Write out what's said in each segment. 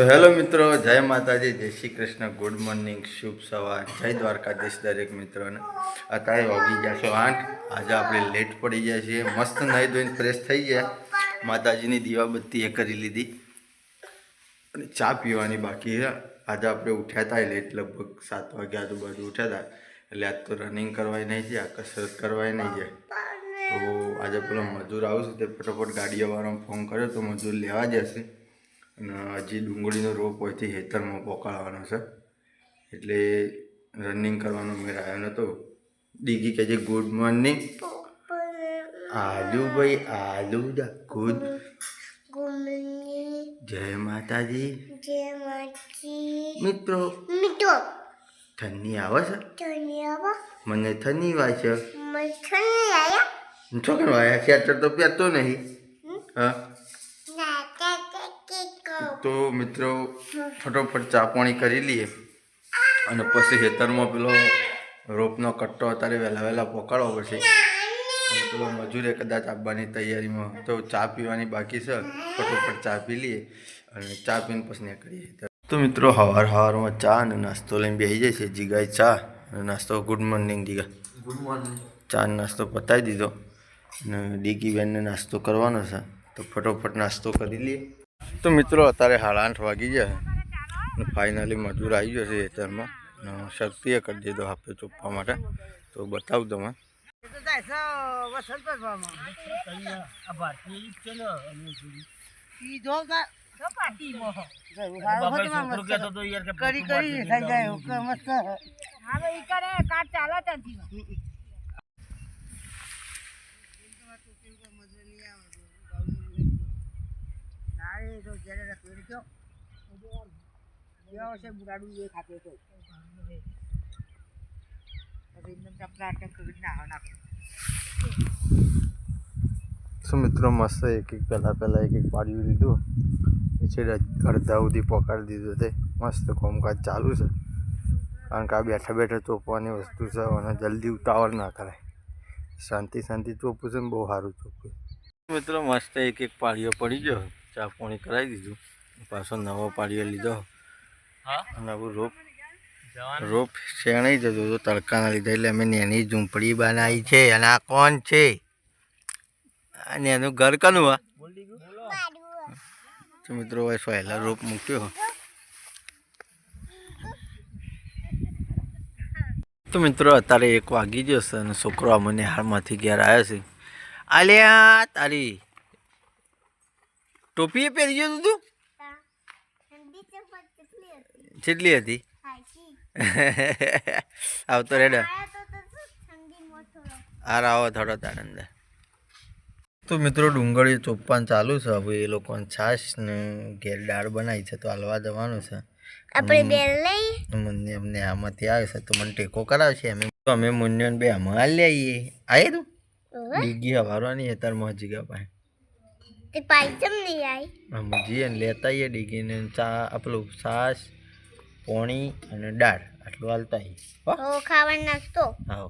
તો હેલો મિત્રો, જય માતાજી, જય શ્રી કૃષ્ણ. ગુડ મોર્નિંગ શુભ સવાર. જય દ્વારકાધીશ દરેક મિત્રોને. અત્યારે વાગી ગયા છો આઠ. આજે આપણે લેટ પડી ગયા છીએ. મસ્ત નાહી ધોઈને ફ્રેશ થઈ ગયા. માતાજીની દીવાબત્તી એ કરી લીધી. અને ચા પીવાની બાકી છે. આજે આપણે ઉઠ્યા હતા લેટ લગભગ સાત વાગ્યા આજુબાજુ ઉઠ્યા હતા એટલે આજ તો રનિંગ કરવાય નહીં જાય કસરત કરવાય નહીં જાય તો આજે પેલો મજૂર આવશે તે ફટોફટ ગાડીઓવાળાને ફોન કર્યો તો મજૂર લેવા જશે. અને હજી ડુંગળીનો રોપ હોયથી હેતરમાં પોકાળવાનો છે. એટલે રનિંગ કરવાનો મેળ આવ્યો નહોતો દીઘી કહે છે ગુડ મોર્નિંગ આલુ ભાઈ આલુ દા ગુડ જય માતાજી. જય માતાજી મિત્રો મિત્રો. ઠંડી આવે છે? ધન્યવાદ મને ઠંડી વાય છે. મઠન આયા છોકરો વાયા સ્વેટર તો પહેરતો નહીં. હા? તો મિત્રો ફટોફટ ચા પાણી કરી લઈએ. અને પછી ખેતરમાં પેલો રોપનો કટ્ટો અત્યારે વહેલા વહેલા પકડવો પડશે. પેલો મજૂરે કદાચ આપવાની તૈયારીમાં તો ચા પીવાની બાકી છે. ફટોફટ ચા પી લઈએ અને ચા પીને પછી નીકળીએ. તો મિત્રો હવાર હવારમાં ચા અને નાસ્તો લઈને બેસી જાય છે જીગાએ ચા અને નાસ્તો good morning Jiga. Good morning. ચા ને નાસ્તો પતાવી દીધો. અને ડીગી બેનને નાસ્તો કરવાનો છે. તો ફટોફટ નાસ્તો કરી લઈએ. તો મિત્રો, અત્યારે સાડા આઠ વાગી ગયા અને ફાઇનલી મજૂર આવી ગયો છે ખેતરમાં. અને શક્તિએ કરી દીધો હાફે ચોપવા માટે. તો બતાવું તમે કરી કરી થઈ જાય ઓકે મસ્ત હવે ઈ કરે કાટ ચાલે ત્યાંથી નારે તો જ્યારે રખડી ગયો ગયો છે બુરાડું એ ખાતે તો પછી એકદમ ચપલા અટક કરી નાખો નાખો તો મિત્રો મસ્ત એક એક પહેલાં પહેલાં એક એક પાડ્યું લીધું. પછી અડધા સુધી પકડી દીધું તે. મસ્ત કોમકાજ ચાલુ છે. કારણ કે આ બેઠા બેઠા ચોપવાની વસ્તુ છે અને જલ્દી ઉતાવળ ના કરાય. શાંતિ શાંતિ ચોપું છે ને બહુ સારું ચોપું મિત્રો મસ્ત એક એક પાળીઓ પડી ગયો. ચા પાણી કરાવી દીધું. પાછો નવો પાડીએ લીધો. અને આવું રોપ. રોપ શેણાઈ જતો હતો તડકાના લીધે એટલે અમે નેની ઝૂંપડી બનાવી છે અને આ કોણ છે? અને એનું ઘર કનું આ તો મિત્રો ભાઈ પહેલા રોપ મૂક્યો. તો મિત્રો અત્યારે એક વાગી ગયો છે અને છોકરો અમને હાલમાંથી ઘેર આવ્યો છે. આલ્યા તારી. ટોપી એ પહેરી ગયું તું કેટલી હતી? આવતો રેડા. હાર આવો થોડો તાર અંદર. તો મિત્રો ડુંગળી ચોપ્પાન ચાલુ છે. હવે એ લોકોને છાશ ને ઘેર દાળ બનાવી છે તો હાલવા જવાનું છે. આપણે બેલ લઈ? મને અમને આમાંથી આવે છે તો મને ટેકો કરાવશે. અમે તો અમે મુન્યન બે આમાં હાલ આવીએ આયે તું? ડીગી હવારવાની અત્યારે મોજી ગયા પાસે. તે પાયચમ નહીં આઈ અમે જઈએ ને લેતા આવીએ ડીગીને ચા આપણું છાશ પોણી અને દાળ. આટલું હાલતા આવીએ હો. ખાવાનો નાસ્તો? આવો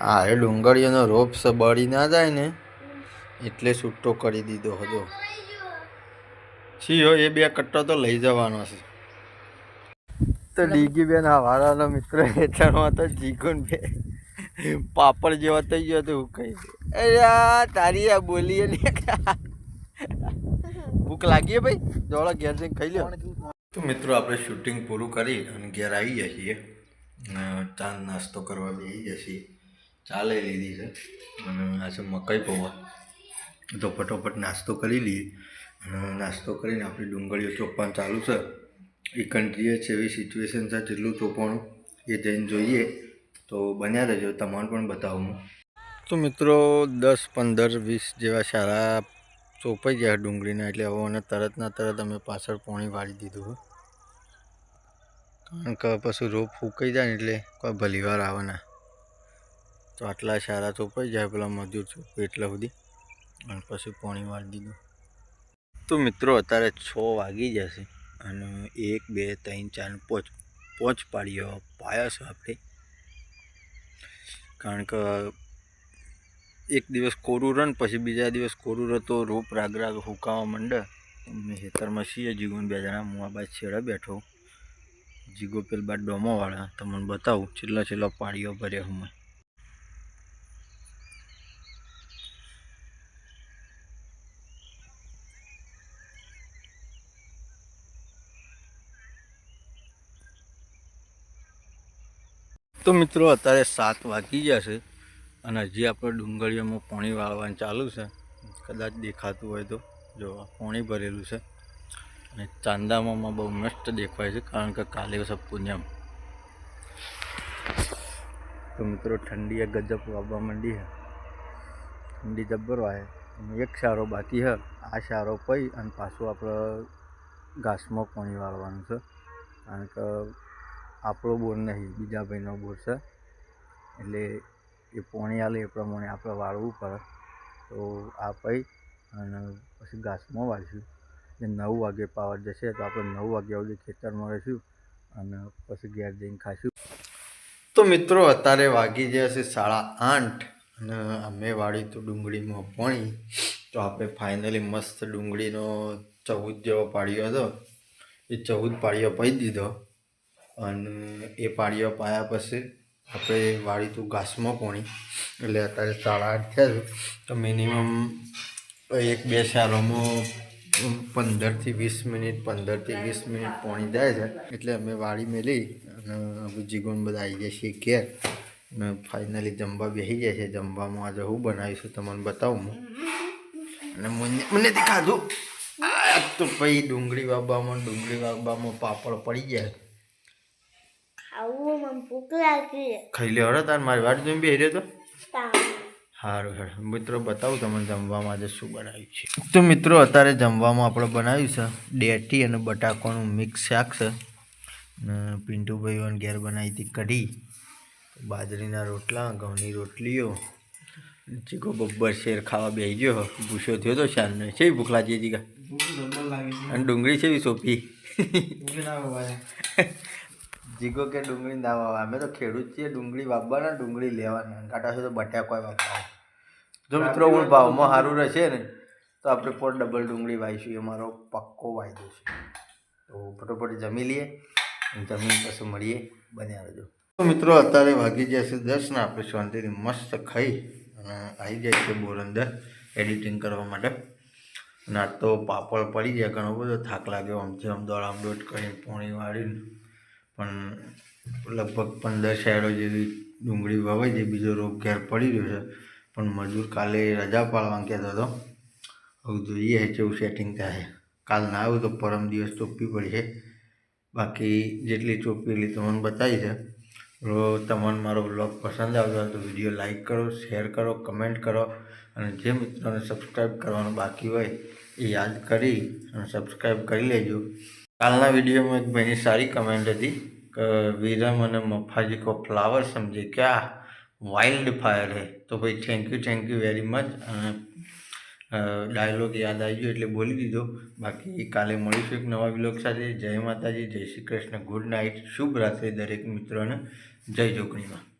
હા એ ડુંગળીઓનો રોપ બળી ના જાય ને એટલે છૂટો કરી દીધો હતો. છીઓ એ બે કટ્ટો તો લઈ જવાનો છે. તો ડીગી બેન આ વાળાનો મિત્ર હેઠળમાં તો જીગુન બે. પાપડ જેવા થઈ ગયો તો હું કઈ અરે તારી આ બોલીએ ને ભૂખ લાગી ભાઈ? જોડો ઘેર જઈને ખાઈ લ્યો. તો મિત્રો, આપણે શૂટિંગ પૂરું કરી અને ઘેર આવી જઈએ છીએ. ચા નાસ્તો કરવા બેસી જઈએ છીએ. ચાલે લીધી છે. અને આ છે મકાઈ પૌવા. તો ફટોફટ નાસ્તો કરી લઈએ. અને નાસ્તો કરીને આપણી ડુંગળીઓ ચોપવાનું ચાલુ છે. એ કન્ટ્રીએ છે એવી સિચ્યુએશન છે જેટલું ચોપવાનું એ જઈને જોઈએ. તો બન્યા રહેજો, તમને પણ બતાવું તો મિત્રો, દસ, પંદર, વીસ જેવા સારા ચોપાઈ ગયા ડુંગળીના, એટલે હવે અને તરતના તરત અમે પાછળ પોણી વાળી દીધું કારણ કે પછી રોપ ફૂંકાઈ જાય ને એટલે કોઈ ભલી વાર આવે ના. તો આટલા સારા ચોપાઈ જાય પેલા મજૂર ચોપ એટલા સુધી, અને પછી પોણી વાળી દીધું. તો મિત્રો, અત્યારે છ વાગી જશે અને એક, બે, ત્રણ, ચાર, પોચ પોચ પાડ્યો પાયા છે આપણે. કારણ કે એક દિવસ કોરું રન, પછી બીજા દિવસ કોરું રતો રોપ રાગ રાગ હુકાવા માંડે. અમે ખેતરમાં છીએ જીગોને બે જણા. હું આ બાદ છેડે બેઠો. જીગો પેલ બાદ ડોમોવાળા. તમને બતાવું છેલ્લા છેલ્લા પાડીઓ ભર્યા હું તો મિત્રો અત્યારે સાત વાગી ગયા છે અને હજી આપણે ડુંગળીઓમાં પાણી વાળવાનું ચાલુ છે. કદાચ દેખાતું હોય તો. જો પાણી ભરેલું છે. અને ચાંદામાં બહુ મસ્ત દેખાય છે, કારણ કે કાલે છે તો મિત્રો, ઠંડી એ ગજબ વાવવા માંડી છે. ઠંડી જબ્બર વાય એક સારો બાકી છે. આ સારો પઈ અને પાછું આપણે ઘાસમાં પાણી વાળવાનું છે. કારણ કે આપણો બોર નહીં, બીજા ભાઈનો બોર છે. એટલે એ પોણી આલે એ પ્રમાણે આપણે વાળવું પડે. તો આ પઈ અને પછી ઘાસમાં વાળશું. એ નવ વાગે પાવર જશે તો આપણે નવ વાગ્યા સુધી ખેતરમાં રહીશું અને પછી ઘેર જઈને ખાશું તો મિત્રો, અત્યારે વાગી ગયા છે સાડા આઠ અને અમે વાળી તો ડુંગળીમાં પોણી. તો આપણે ફાઇનલી મસ્ત ડુંગળીનો ચૌદ જેવો પાડ્યો હતો. એ ચૌદ પાડીઓ પાઈ દીધો. અને એ પાળીઓ પાયા પછી આપણે વાળી તું ઘાસમાં પોણી. એટલે અત્યારે સાડા આઠ થયા છે. તો મિનિમમ એક બે સારોમાં પંદરથી વીસ મિનિટ, પંદરથી વીસ મિનિટ પોણી જાય છે. એટલે અમે વાળી મેલી અને હવે જીગોન બધા આવી જાય છે ઘેર. અને ફાઇનલી જમવા બેસી જાય છે. જમવામાં આજે હું બનાવીશું તમને બતાવું અને મને મને આ તો પછી ડુંગળી વાવવામાં ડુંગળી વાવવામાં પાપડ પડી જાય ખાવું મને ભૂખ લાગી. ખાઈ લે હળો તાર મારી વાટ જોઈને બેહી રહ્યો તો સારું હેડ મિત્રો બતાવું તમને જમવામાં આજે શું બનાવ્યું છે. તો મિત્રો અત્યારે જમવામાં આપણે બનાવ્યું છે ડેટી અને બટાકાનું મિક્સ શાક છે. અને પિન્ટુભાઈઓને ઘેર બનાવી હતી કઢી બાજરીના રોટલા ઘઉંની રોટલીઓ ચીકો બબ્બર શેર ખાવા બેસી ગયો. ભૂસો થયો તો શાનને. છે ભૂખ લાગી હતી અને ડુંગળી છે સોપી? જીગો કે ડુંગળી ના વાવા અમે તો ખેડૂત છીએ ડુંગળી વાવવાના ડુંગળી લેવાના. કાંટા છે તો બટાકા વાવવા જો મિત્રો હું ભાવમાં સારું રહેશે ને તો આપણે પર ડબલ ડુંગળી વાવીશું. એ મારો પક્કો વાયદો છે. તો ફટોફટ જમી લઈએ અને જમીન પછી મળીએ. બન્યા રહેજો. તો મિત્રો અત્યારે વાગી છે દસ ને આપણે શાંતિથી મસ્ત ખાઈ અને આવી જાય છે બોર અંદર એડિટિંગ કરવા માટે. અને આ તો પાપડ પડી જાય ઘણો બધો થાક લાગ્યો. આમથી આમ દોડ આમ દોડ કરીને પોણી વાળીને પણ લગભગ પંદર શહેરો જેવી ડુંગળી વવાઈ છે. બીજો રોગ ઘેર પડી રહ્યો છે. પણ મજૂર કાલે રજા પાડવાનું કહેતો હતો. હવે જોઈએ છે કેવું સેટિંગ થાય. કાલ ના આવ્યું તો પરમ દિવસ ચોપવી પડશે બાકી જેટલી ચોપી એટલી તમને બતાવી છે. તમને મારો બ્લોગ પસંદ આવતો હોય તો વીડિયો લાઇક કરો શેર કરો કમેન્ટ કરો. અને જે મિત્રોને સબસ્ક્રાઈબ કરવાનું બાકી હોય એ યાદ કરી અને સબસ્ક્રાઈબ કરી લેજો. કાલના વિડીયોમાં એક ભાઈની સારી કમેન્ટ હતી કે વિરમ અને મફાજી કો ફ્લાવર સમજે ક્યાં? વાઇલ્ડ ફાયર હે. તો ભાઈ thank you thank you very much અને ડાયલોગ યાદ આવી ગયો એટલે બોલી દીધો. બાકી કાલે મળીશું એક નવા વિલોગ સાથે. જય માતાજી, જય શ્રી કૃષ્ણ. ગુડ નાઇટ શુભ રાત્રે દરેક મિત્રોને. જય જોગણીમાં